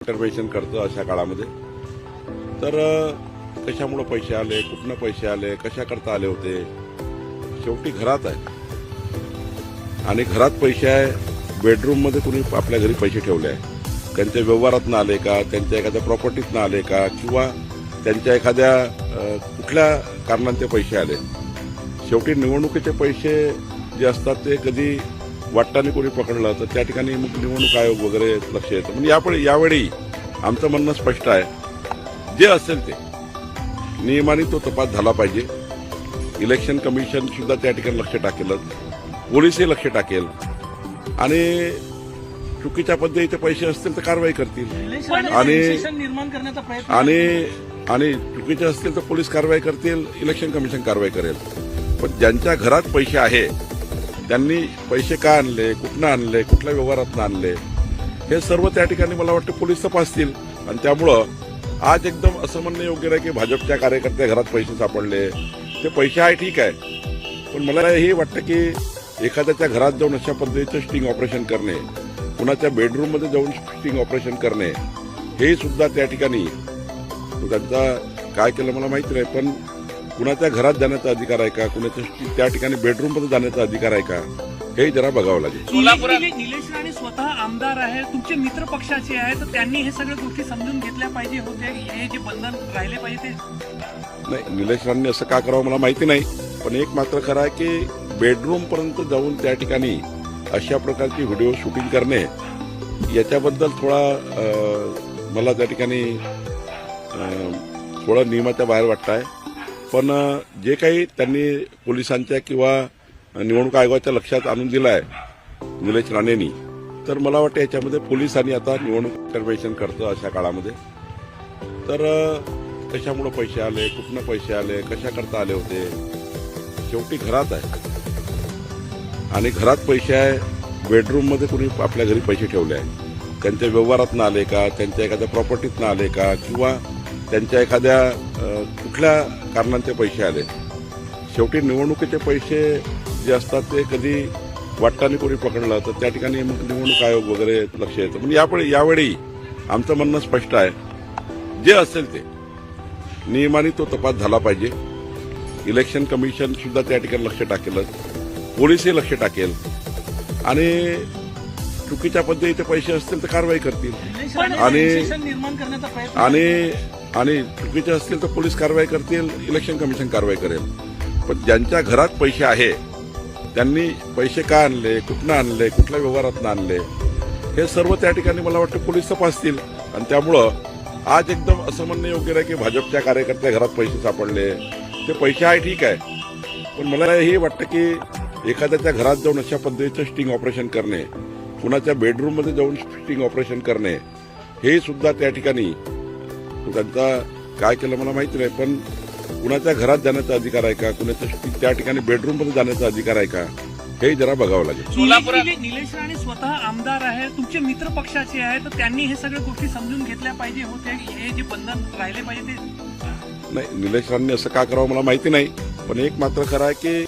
Intervention करतं अशा काळामध्ये. तर कशामुळं पैसे आले कुठनं पैसे आले कशा करता आले होते? शेवटी घरात आहे. आणि घरात पैसे आहे बेडरूममध्ये कुणी आपल्या घरी पैसे ठेवले आहे. त्यांच्या व्यवहारातनं आले का? त्यांच्या एखाद्या प्रॉपर्टीतनं आले का? किंवा त्यांच्या एखाद्या कुठल्या कारणांचे पैसे आले? शेवटी निवडणुकीचे पैसे जे असतात ते कधी वाटताना कोणी पकडलं तर त्या ठिकाणी मग निवडणूक आयोग वगैरे लक्ष येतं. म्हणजे यापुढे यावेळी आमचं म्हणणं स्पष्ट आहे. जे असेल ते. नियमाने तो तपास झाला पाहिजे. इलेक्शन कमिशन सुद्धा त्या ठिकाणी लक्ष टाकेलच पोलीसही लक्ष टाकेल. आणि चुकीच्या पद्धतीचे पैसे असतील तर कारवाई करतील. आणि- आणि आणि चुकीचे असतील तर पोलीस कारवाई करतील इलेक्शन कमिशन कारवाई करेल. पण ज्यांच्या घरात पैसे आहे त्यांनी पैसे का आणले कुठनं आणले कुठल्या व्यवहारातनं आणले? हे सर्व त्या ठिकाणी मला वाटतं पोलीस तपासतील. आणि त्यामुळं आज एकदम असं म्हणणं योग्य आहे की भाजपच्या कार्यकर्त्या घरात पैसे सापडले. ते पैसे आहे ठीक आहे. पण मला हे वाटतं की एखाद्याच्या घरात जाऊन अशा पद्धतीचं स्टिंग ऑपरेशन करणे कुणाच्या बेडरूममध्ये जाऊन स्टिंग ऑपरेशन करणे हे सुद्धा त्या ठिकाणी त्यांचा काय केलं मला माहिती नाही पण कुणाच्या घरात जाण्याचा अधिकार आहे का? कुणाच्या त्या ठिकाणी बेडरूममध्ये जाण्याचा अधिकार आहे का? हे जरा बघावं लागेल. सोलापुरात निलेश राणे स्वतः आमदार आहे तुमचे मित्र पक्षाचे आहे तर त्यांनी हे सगळ्या गोष्टी समजून घेतल्या पाहिजे होते हे जे बंधन राहिले पाहिजे ते नाही निलेश असं का करावं मला माहिती नाही. पण एक मात्र खरं आहे की बेडरूम पर्यंत जाऊन त्या ठिकाणी अशा प्रकारची व्हिडिओ शूटिंग करणे याच्याबद्दल थोडा मला त्या ठिकाणी थोडं नियमाच्या बाहेर वाटत आहे पण जे काही त्यांनी पोलिसांच्या किंवा निवडणूक आयोगाच्या लक्षात आणून दिलं आहे निलेश राणेंनी तर मला वाटतं याच्यामध्ये पोलिसांनी आता निवडणूक कन्व्हेशन करतं अशा काळामध्ये. तर कशामुळे कशामुळं पैसे आले कुठनं पैसे आले कशा करता आले होते? शेवटी घरात आहे. आणि घरात पैसे आहे बेडरूममध्ये कुणी आपल्या घरी पैसे ठेवले आहे त्यांच्या व्यवहारातनं आले का? त्यांच्या एखाद्या प्रॉपर्टीतनं आले का? किंवा त्यांच्या एखाद्या कुठल्या कारणांचे पैसे आले? शेवटी निवडणुकीचे पैसे जे असतात ते कधी वाटताना कोणी पकडलं तर त्या ठिकाणी मग निवडणूक आयोग वगैरे लक्ष येतं म्हणजे यापुढे यावेळी आमचं म्हणणं स्पष्ट आहे. जे असेल ते. नियमाने तो तपास झाला पाहिजे. इलेक्शन कमिशन सुद्धा त्या ठिकाणी लक्ष टाकेलच पोलीसही लक्ष टाकेल. आणि चुकीच्या पद्धतीचे पैसे असतील तर कारवाई करतील. आणि- आणि आणि चुकीचे असतील तर पोलीस कारवाई करतील इलेक्शन कमिशन कारवाई करेल. पण ज्यांच्या घरात पैसे आहे त्यांनी पैसे का आणले कुठनं आणले कुठल्या व्यवहारातनं आणले हे सर्व त्या ठिकाणी मला वाटतं पोलीस तपासतील. आणि त्यामुळं आज एकदम असं म्हणणं योग्य आहे की भाजपच्या कार्यकर्त्या घरात पैसे सापडले. ते पैसे आहे ठीक आहे. पण मला हे वाटतं की एखाद्याच्या घरात जाऊन अशा पद्धतीचं स्टिंग ऑपरेशन करणे कुणाच्या बेडरूममध्ये जाऊन स्टिंग ऑपरेशन करणे हे सुद्धा त्या ठिकाणी तो त्यांचा काय केलं मला माहिती नाही पण कुणाच्या घरात जाण्याचा अधिकार आहे का? कुणाच्या त्या ठिकाणी बेडरूममध्ये जाण्याचा अधिकार आहे का? हे जरा बघावं लागेल. सोलापुरात निलेश राणे स्वतः आमदार आहे तुमचे मित्र पक्षाचे आहे तर त्यांनी हे सगळ्या गोष्टी समजून घेतल्या पाहिजे होते हे जे बंधन राहिले पाहिजे ते नाही निलेश राणने असं का करावं मला माहिती नाही पण एक मात्र खरं आहे की